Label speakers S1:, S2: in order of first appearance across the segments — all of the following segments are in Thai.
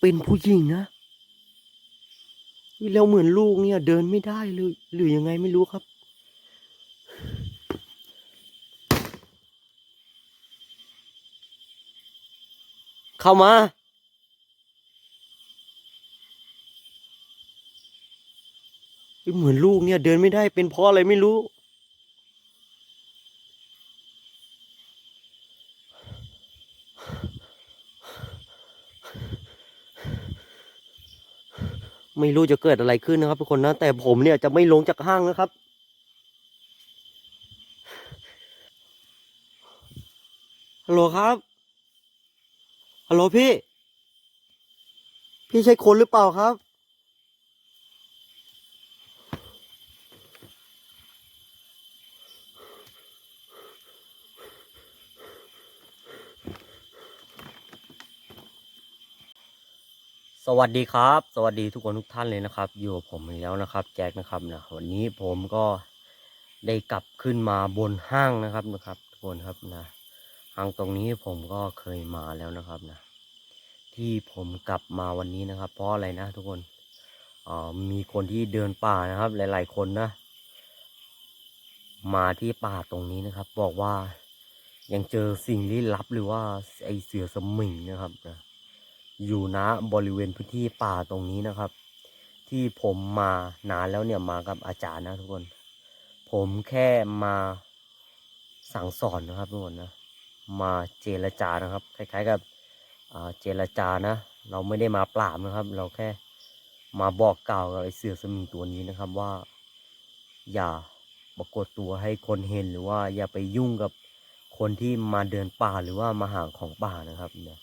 S1: เป็นผู้หญิงนะแล้วเหมือนลูกเนี่ย เดินไม่ได้เลยหรือยังไงไม่รู้ครับ เข้ามา เหมือนลูกเนี่ย เดินไม่ได้เป็นเพราะอะไรไม่รู้ ไม่รู้จะเกิดอะไรขึ้นนะครับทุกคนนะ แต่ผมเนี่ยจะไม่ลงจากห้างนะครับ ฮัลโหลครับ ฮัลโหลพี่ พี่ใช่คนหรือเปล่าครับ สวัสดีครับ สวัสดีทุกคนทุกท่านเลยนะครับ อยู่กับผมอีกแล้วนะครับ แจ็คนะครับนะวันนี้ผมก็ได้กลับขึ้นมาบนห้างนะครับนะครับทุกคนครับนะห้างตรงนี้ผมก็เคยมาแล้วนะครับนะ ที่ผมกลับมาวันนี้นะครับ เพราะอะไรนะ ทุกคนอ๋อมีคนที่เดินป่านะครับ หลาย ๆ คนนะ มาที่ป่าตรงนี้นะครับ บอกว่ายังเจอสิ่งลี้ลับหรือว่าไอเสือสมิงนะครับนะ อยู่ณบริเวณพื้นที่ป่าตรงนี้นะครับ ที่ผมมานานแล้วเนี่ยมากับอาจารย์นะทุกคน ผมแค่มาสั่งสอนนะครับทุกคนนะมาเจรจานะครับ คล้ายๆกับเจรจานะ เราไม่ได้มาปราบนะครับ เราแค่มาบอกกล่าวกับไอเสือสมิงตัวนี้นะครับว่า อย่าปรากฏตัวให้คนเห็นหรือว่าอย่าไปยุ่งกับคนที่มาเดินป่าหรือว่ามาหาของป่านะครับเนี่ย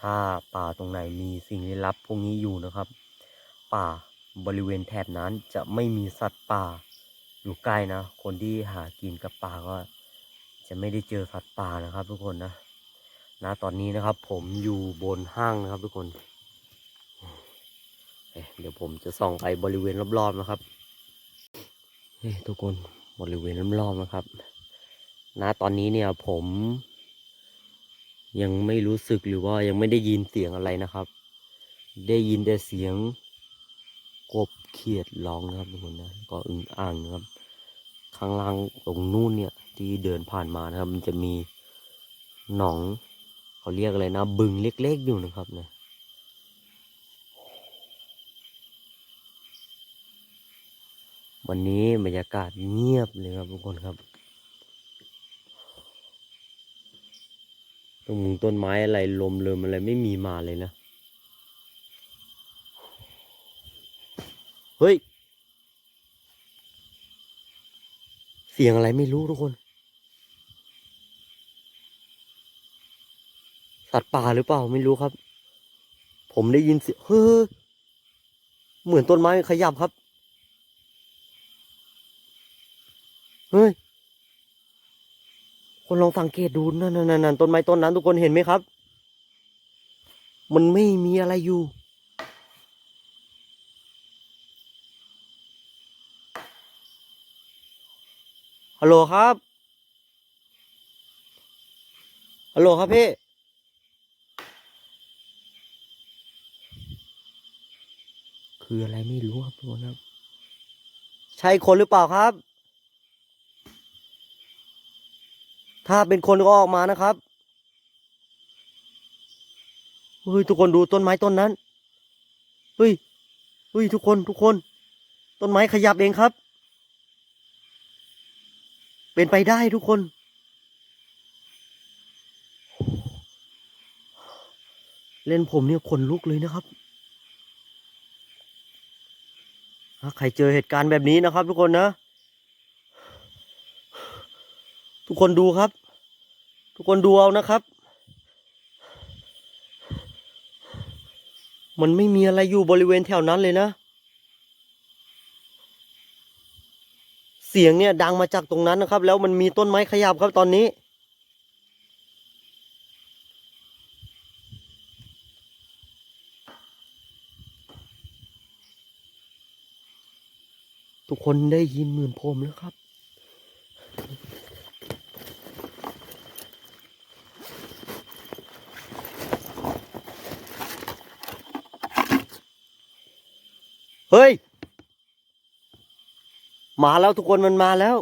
S1: ถ้าป่าตรงไหนมีสิ่งลี้ลับพวกนี้อยู่นะครับ ป่าบริเวณแถบนั้นจะไม่มีสัตว์ป่าอยู่ใกล้นะ คนที่หากินกับป่าก็ จะไม่ได้เจอสัตว์ป่านะครับ ทุกคนนะนะตอนนี้นะครับ ผมอยู่บนห้างนะครับ ทุกคนเเดี๋ยวผมจะส่องไปบริเวณรอบๆนะครับเฮ้ทุกคนบริเวณรอบๆนะครับนะตอนนี้เนี่ยผม ยังไม่รู้สึกหรือว่ายังไม่ได้ยินเสียงอะไรนะครับ ได้ยินแต่เสียงกบเขียดร้องนะครับทุกคนนะก็อึ่งอ่างนะครับ ข้างล่างตรงนู่นเนี่ยที่เดินผ่านมานะครับ มันจะมีหนองเขาเรียกอะไรนะ บึงเล็กๆอยู่นะครับนะวันนี้บรรยากาศเงียบเลยครับทุกคนครับ ต้นมุงต้นไม้อะไรลมเริมอะไรไม่มีมาเลยนะ เฮ้ย เสียงอะไรไม่รู้ทุกคน สัตว์ป่าหรือเปล่าไม่รู้ครับ ผมได้ยินเสียงเฮ้ยเหมือนต้นไม้ขยับครับ เฮ้ย องสังเกตดูนั่นนั่นนั่นต้นไม้ต้นนั้น ทุกคนเห็นไหมครับ มันไม่มีอะไรอยู่ ฮัลโหลครับ ฮัลโหลครับพี่คืออะไรไม่รู้ครับทุกคนครับ ใช่คนหรือเปล่าครับ ถ้าเป็นคนก็ออกมานะครับเฮ้ยทุกคนดูต้นไม้ต้นนั้นเฮ้ยเฮ้ยทุกคนทุกคน ต้นไม้ขยับเองครับ เป็นไปได้ทุกคน เล่นผมเนี่ยขนลุกเลยนะครับถ้าใครเจอเหตุการณ์แบบนี้นะครับ ทุกคนนะ ทุกคนดูครับ ทุกคนดูเอานะครับ มันไม่มีอะไรอยู่บริเวณแถวนั้นเลยนะ เสียงเนี่ยดังมาจากตรงนั้นนะครับ แล้วมันมีต้นไม้ขยับครับตอนนี้ทุกคนได้ยินเหมือนผมแล้วครับ เฮ้ย มาแล้วทุกคนมันมาแล้ว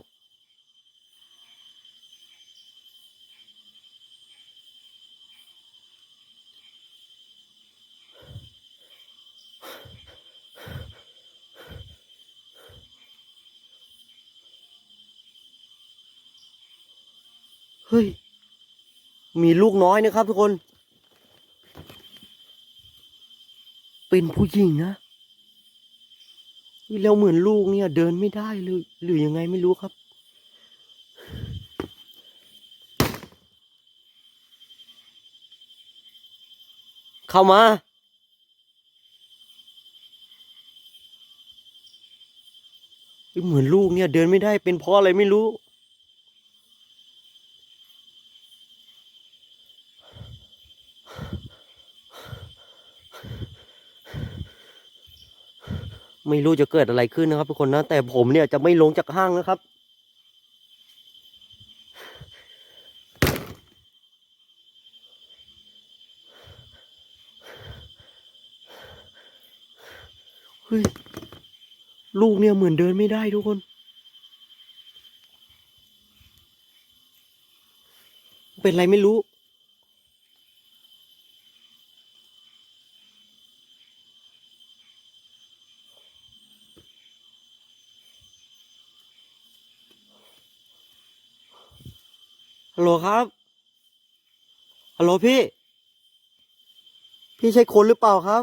S1: เฮ้ย มีลูกน้อยนะครับทุกคน เป็นผู้หญิงนะ แล้วเหมือนลูกเนี่ย เดินไม่ได้เลยหรือยังไงไม่รู้ครับ เข้ามา เหมือนลูกเนี่ย เดินไม่ได้เป็นเพราะอะไรไม่รู้ ไม่รู้จะเกิดอะไรขึ้นนะครับทุกคนนะ แต่ผมเนี่ยจะไม่ลงจากห้างนะครับ เฮ้ย ลูกเนี่ยเหมือนเดินไม่ได้ทุกคนเป็นไรไม่รู้ ฮัลโหลครับ ฮัลโหลพี่ พี่ใช่คนหรือเปล่าครับ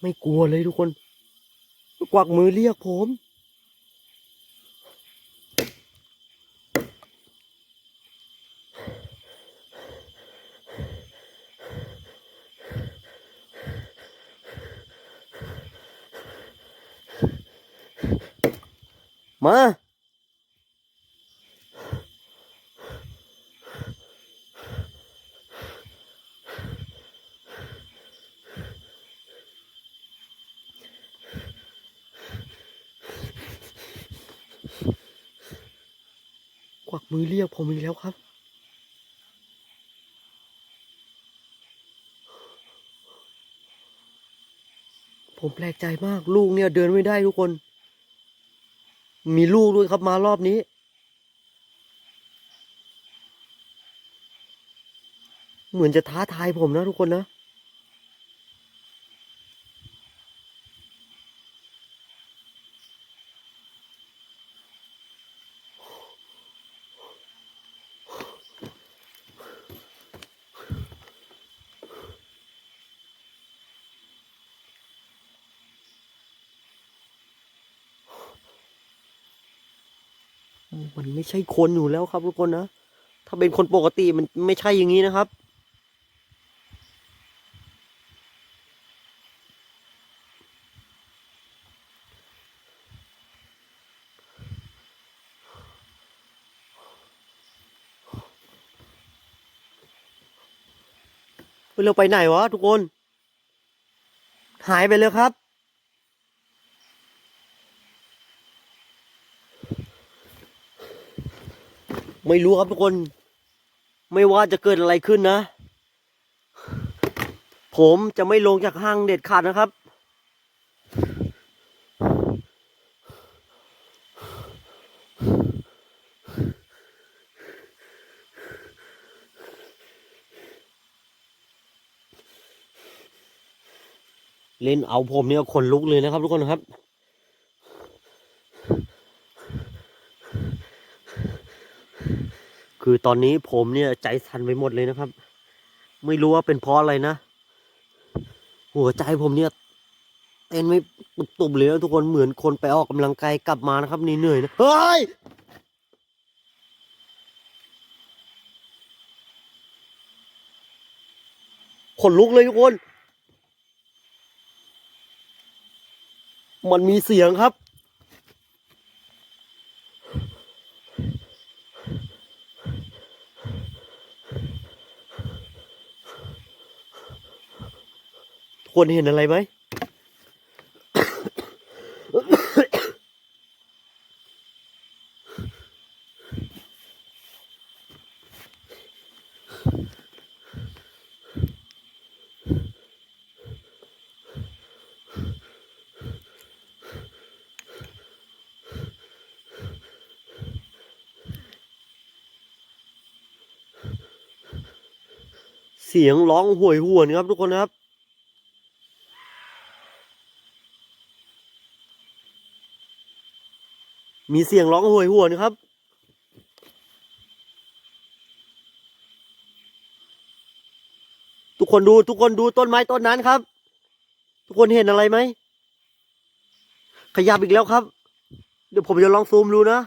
S1: ไม่กลัวเลยทุกคน กวักมือเรียกผม มา กวักมือเรียกผมอีกแล้วครับ ผมแปลกใจมากลูกเนี่ยเดินไม่ได้ทุกคน มีลูกด้วยครับมารอบนี้ เหมือนจะท้าทายผมนะทุกคนนะ มันไม่ใช่คนอยู่แล้วครับทุกคนนะ ถ้าเป็นคนปกติมันไม่ใช่อย่างนี้นะครับ เราไปไหนวะทุกคน หายไปเลยครับ ไม่รู้ครับทุกคน ไม่ว่าจะเกิดอะไรขึ้นนะ ผมจะไม่ลงจากห้างเด็ดขาดนะครับ เล่นเอาผมเนี่ยขนลุกเลยนะครับทุกคนครับ คือตอนนี้ผมเนี่ยใจสั่นไปหมดเลยนะครับ ไม่รู้ว่าเป็นเพราะอะไรนะ หัวใจผมเนี่ยเต้นไม่ตุบๆเลยนะทุกคนเหมือนคนไปออกกำลังกายกลับมานะครับเหนื่อยนะเฮ้ยขนลุกเลยทุกคน มันมีเสียงครับ คนเห็นอะไรไหม เสียงร้องห่วยหวนครับทุกคนครับ มีเสียงร้องห่วยหวนครับ ทุกคนดูทุกคนดูต้นไม้ต้นนั้นครับ ทุกคนเห็นอะไรไหม ขยับอีกแล้วครับ เดี๋ยวผมจะลองซูมดูนะ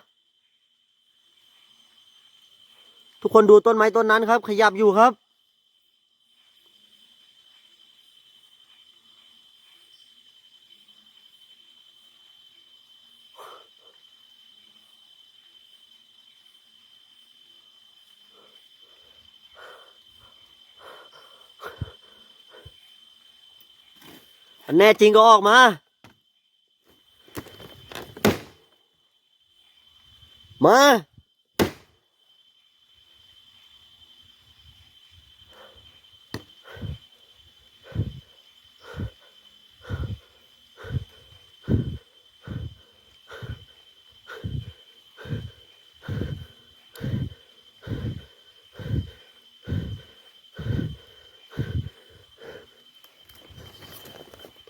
S1: ทุกคนดูต้นไม้ต้นนั้นครับ ขยับอยู่ครับ แน่จริงก็ออกมา มา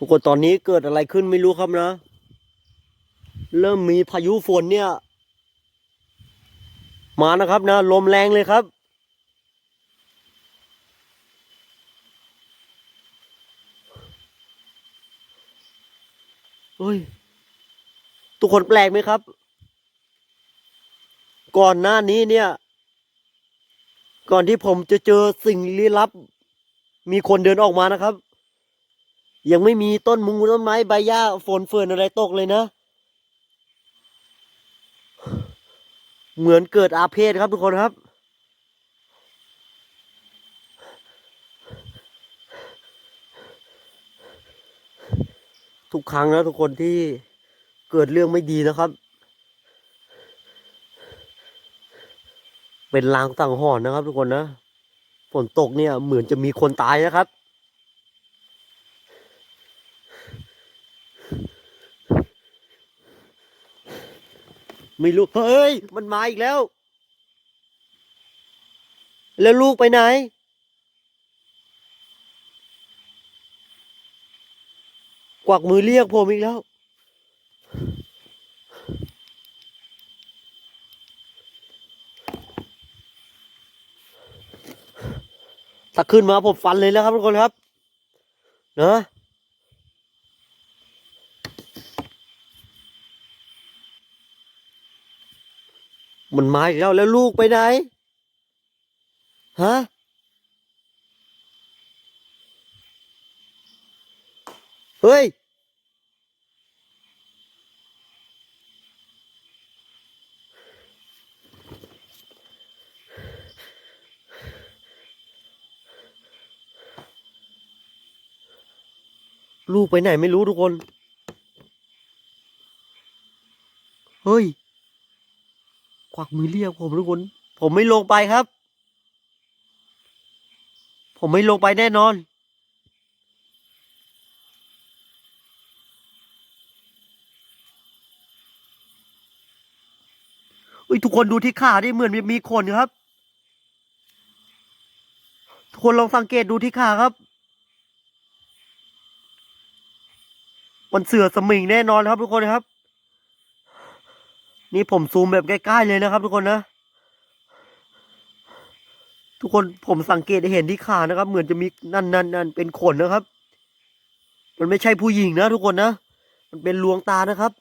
S1: ทุกคนตอนนี้เกิดอะไรขึ้นไม่รู้ครับนะ เริ่มมีพายุฝนเนี่ย มานะครับนะ ลมแรงเลยครับเฮ้ยทุกคนแปลกไหมครับ ก่อนหน้านี้เนี่ย ก่อนที่ผมจะเจอสิ่งลี้ลับ มีคนเดินออกมานะครับ ยังไม่มีต้นมุงต้นไม้ใบหญ้าฝนเฟื่อนอะไรตกเลยนะ เหมือนเกิดอาเพศครับทุกคนครับ ทุกครั้งนะทุกคนที่เกิดเรื่องไม่ดีนะครับ เป็นลางสังหรณ์นะครับทุกคนนะ ฝนตกเนี่ยเหมือนจะมีคนตายนะครับ ไม่รู้ เฮ้ย มันมาอีกแล้ว แล้วลูกไปไหน กวักมือเรียกผมอีกแล้ว ถ้าขึ้นมาผมฟันเลยแล้วครับทุกคนครับ เนาะ มันมาอีกแล้วแล้วลูกไปไหน ฮะ เฮ้ย ลูกไปไหนไม่รู้ทุกคน เฮ้ย ควักมือเรียกผมทุกคน ผมไม่ลงไปครับ ผมไม่ลงไปแน่นอนเฮ้ยทุกคนดูที่ขาดิเหมือนมีมีขนครับ ทุกคนลองสังเกตดูที่ขาครับ มันเสือสมิงแน่นอนครับทุกคนครับ นี่ผมซูมแบบใกล้ๆเลยนะครับ ทุกคนนะ ทุกคนผมสังเกตเห็นที่ขานะครับ เหมือนจะมีนั่นนั่นนั่นเป็นขนนะครับ มันไม่ใช่ผู้หญิงนะ ทุกคนนะ มันเป็นลวงตานะครับ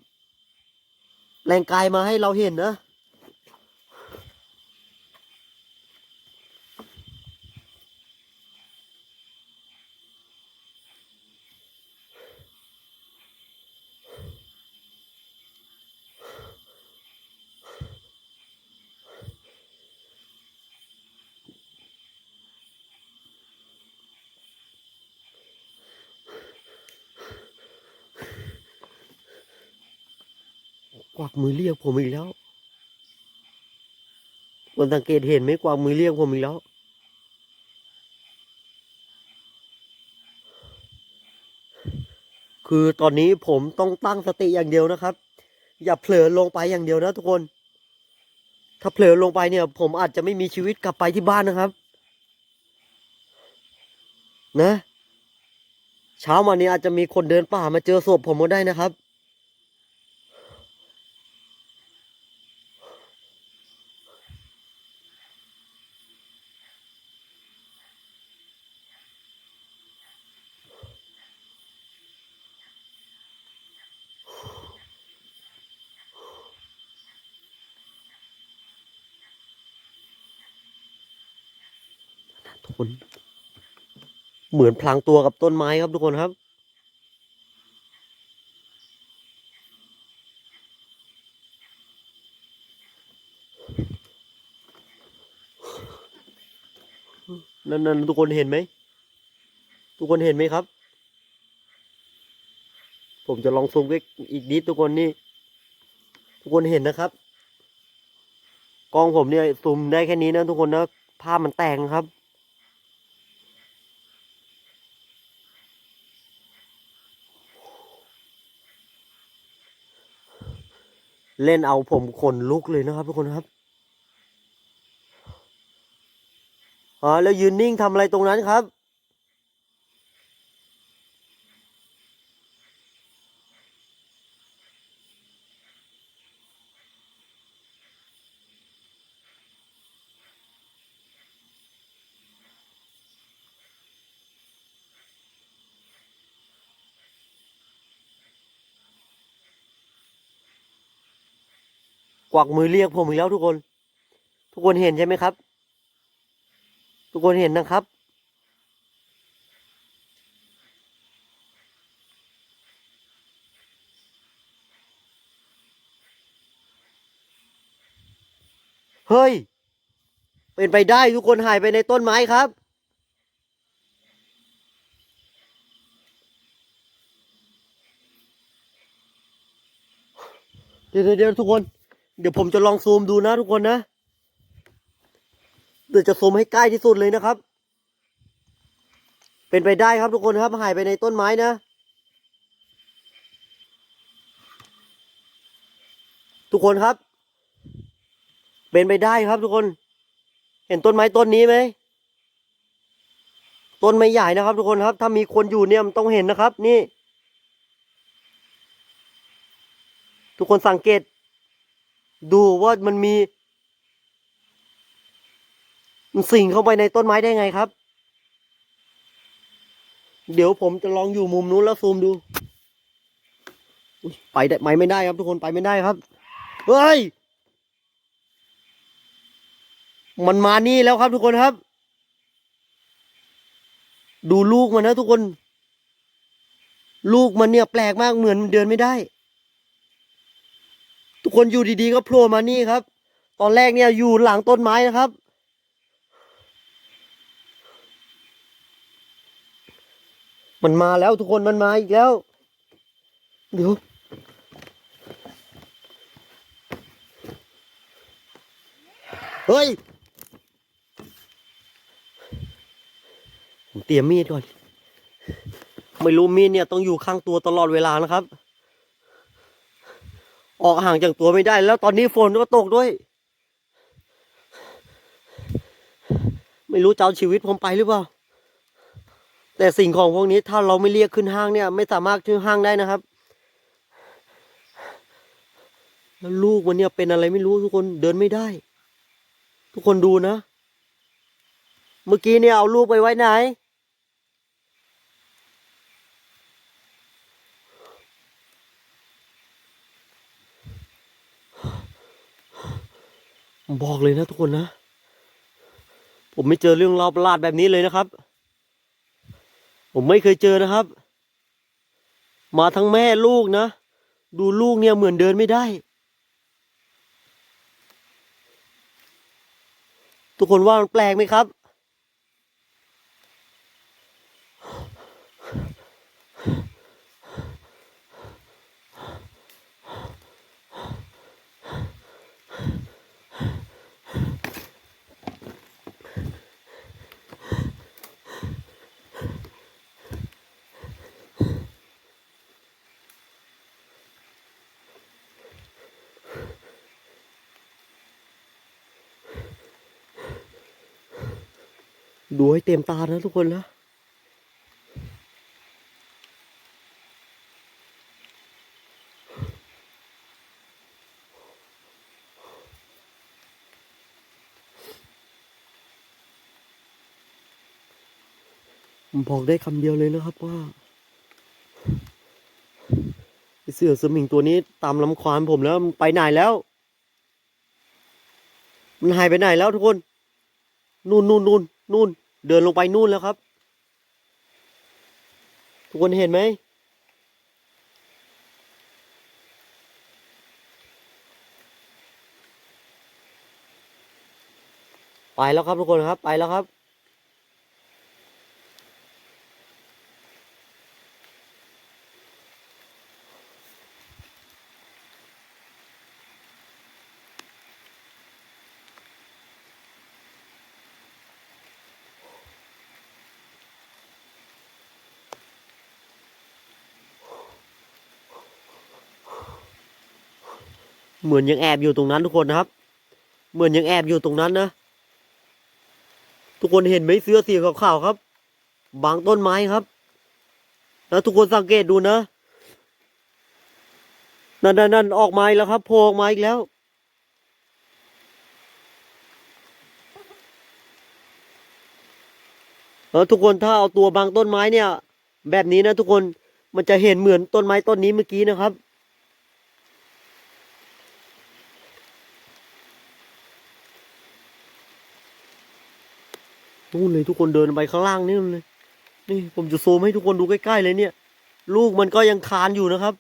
S1: แรงกายมาให้เราเห็นนะ วักมือเรียกผมอีกแล้วคนสังเกตเห็นไหมกวักมือเรียกผมอีกแล้ว คือตอนนี้ผมต้องตั้งสติอย่างเดียวนะครับ อย่าเผลอลงไปอย่างเดียวนะทุกคน ถ้าเผลอลงไปเนี่ย ผมอาจจะไม่มีชีวิตกลับไปที่บ้านนะครับ นะ เช้ามานี้อาจจะมีคนเดินป่ามาเจอศพผมก็ได้นะครับ คน เหมือนพลางตัวกับต้นไม้ครับทุกคนครับ นั่นนั่นทุกคนเห็นไหม ทุกคนเห็นไหมครับ ผมจะลองซูมใกล้อีกนิดทุกคนนี่ ทุกคนเห็นนะครับกล้องผมเนี่ยซูมได้แค่นี้นะทุกคนนะภาพมันแตกครับ เล่นเอาผมขนลุกเลยนะครับทุกคนครับอ๋อแล้วยืนนิ่งทำอะไรตรงนั้นครับ กวักมือเรียกผมอีกแล้วทุกคน ทุกคนเห็นใช่ไหมครับ ทุกคนเห็นนะครับ เฮ้ย เป็นไปได้ทุกคนหายไปในต้นไม้ครับเดี๋ยวเดี๋ยวเดี๋ยวทุกคน เดี๋ยวผมจะลองซูมดูนะทุกคนนะ เดี๋ยวจะซูมให้ใกล้ที่สุดเลยนะครับ เป็นไปได้ครับทุกคนครับหายไปในต้นไม้นะ ทุกคนครับ เป็นไปได้ครับทุกคน เห็นต้นไม้ต้นนี้ไหมต้นไม้ใหญ่นะครับ ทุกคนครับ ถ้ามีคนอยู่เนี่ยมันต้องเห็นนะครับ นี่ ทุกคนสังเกต ดูว่ามันมีมันสิงเข้าไปในต้นไม้ได้ไงครับ เดี๋ยวผมจะลองอยู่มุมนู้นแล้วซูมดู ไปได้ไปไม่ได้ครับ ทุกคนไปไม่ได้ครับ เฮ้ย มันมานี่แล้วครับทุกคนครับ ดูลูกมันนะทุกคน ลูกมันเนี่ยแปลกมากเหมือนมันเดินไม่ได้ กคนอยู่ดีๆก็โผล่มานี่ครับ ตอนแรกเนี่ยอยู่หลังต้นไม้นะครับ มันมาแล้วทุกคนมันมาอีกแล้ว เดี๋ยวเฮ้ย ผมเตรียมมีดก่อน ไม่รู้มีดเนี่ยต้องอยู่ข้างตัวตลอดเวลานะครับ ออกห่างจากตัวไม่ได้ แล้วตอนนี้ฝนก็ตกด้วย ไม่รู้จะเอาชีวิตผมไปหรือเปล่า แต่สิ่งของพวกนี้ถ้าเราไม่เรียกขึ้นห้างเนี่ย ไม่สามารถขึ้นห้างได้นะครับ แล้วลูกมันเนี่ยเป็นอะไรไม่รู้ทุกคนเดินไม่ได้ ทุกคนดูนะ เมื่อกี้เนี่ยเอาลูกไปไว้ไหน บอกเลยนะทุกคนนะ ผมไม่เจอเรื่องราวประหลาดแบบนี้เลยนะครับ ผมไม่เคยเจอนะครับ มาทั้งแม่ลูกนะ ดูลูกเนี่ยเหมือนเดินไม่ได้ ทุกคนว่ามันแปลกไหมครับ ดูให้เต็มตานะทุกคนนะผมบอกได้คำเดียวเลยนะครับว่าเสือสมิงตัวนี้ตามลำควานผมแล้วมันไปไหนแล้ว มันหายไปไหนแล้วทุกคน นู่นนู่นนู่นนู่น เดินลงไปนู่นแล้วครับ ทุกคนเห็นไหมไปแล้วครับทุกคนครับไปแล้วครับ เหมือนยังแอบอยู่ตรงนั้นทุกคนนะครับ เหมือนยังแอบอยู่ตรงนั้นนะ ทุกคนเห็นไหมเสื้อสีขาวๆครับ บางต้นไม้ครับ แล้วทุกคนสังเกตดูนะนั่นนั่นนนออกมาแล้วครับโผล่ออกมาอีกแล้วเออทุกคนถ้าเอาตัวบางต้นไม้เนี่ย แบบนี้นะทุกคนมันจะเห็นเหมือนต้นไม้ต้นนี้เมื่อกี้นะครับ นู่นเลยทุกคนเดินไปข้างล่างนี่เลย นี่ผมจะซูมให้ทุกคนดูใกล้ๆเลยเนี่ย ลูกมันก็ยังคานอยู่นะครับ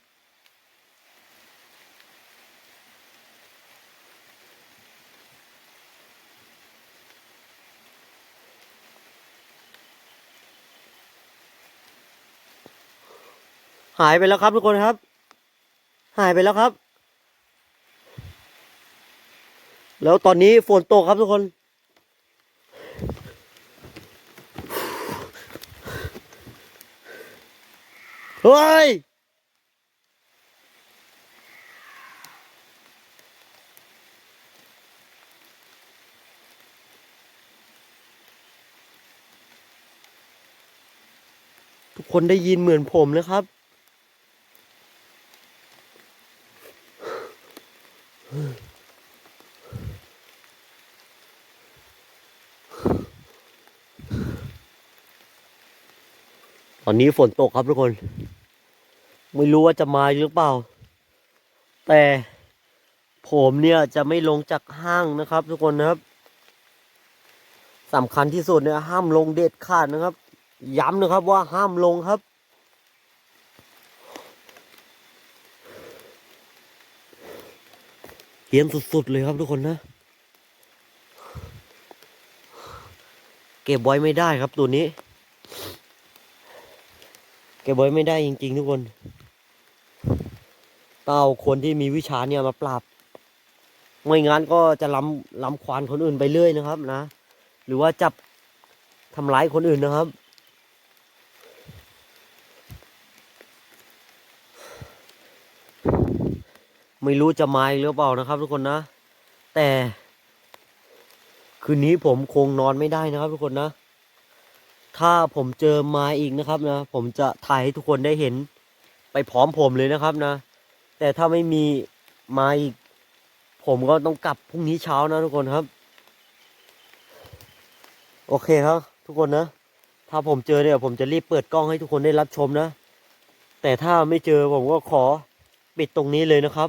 S1: หายไปแล้วครับทุกคนครับ หายไปแล้วครับ แล้วตอนนี้ฝนตกครับทุกคน เฮ้ยทุกคนได้ยินเหมือนผมนะครับ ตอนนี้ฝนตกครับทุกคน ไม่รู้ว่าจะมาหรือเปล่า แต่ผมเนี่ยจะไม่ลงจากห้างนะครับ ทุกคนนะครับสำคัญที่สุดเนี่ยห้ามลงเด็ดขาดนะครับ ย้ำนะครับว่าห้ามลงครับ เฮียนสุดๆเลยครับทุกคนนะ เก็บไว้ไม่ได้ครับตัวนี้ เก็บไว้ไม่ได้จริงๆทุกคน เต้าคนที่มีวิชาเนี่ยมาปราบไม่งั้นก็จะล้ำล้ำควานคนอื่นไปเรื่อยนะครับนะ หรือว่าจับทำร้ายคนอื่นนะครับ ไม่รู้จะมาหรือเปล่านะครับ ทุกคนนะ แต่ คืนนี้ผมคงนอนไม่ได้นะครับ ทุกคนนะ ถ้าผมเจอมาอีกนะครับนะ ผมจะถ่ายให้ทุกคนได้เห็น ไปพร้อมผมเลยนะครับนะ แต่ถ้าไม่มีมาอีก ผมก็ต้องกลับพรุ่งนี้เช้านะทุกคนครับ โอเคครับ ทุกคนนะ ถ้าผมเจอเนี่ยผมจะรีบเปิดกล้องให้ทุกคนได้รับชมนะ แต่ถ้าไม่เจอผมก็ขอปิดตรงนี้เลยนะครับ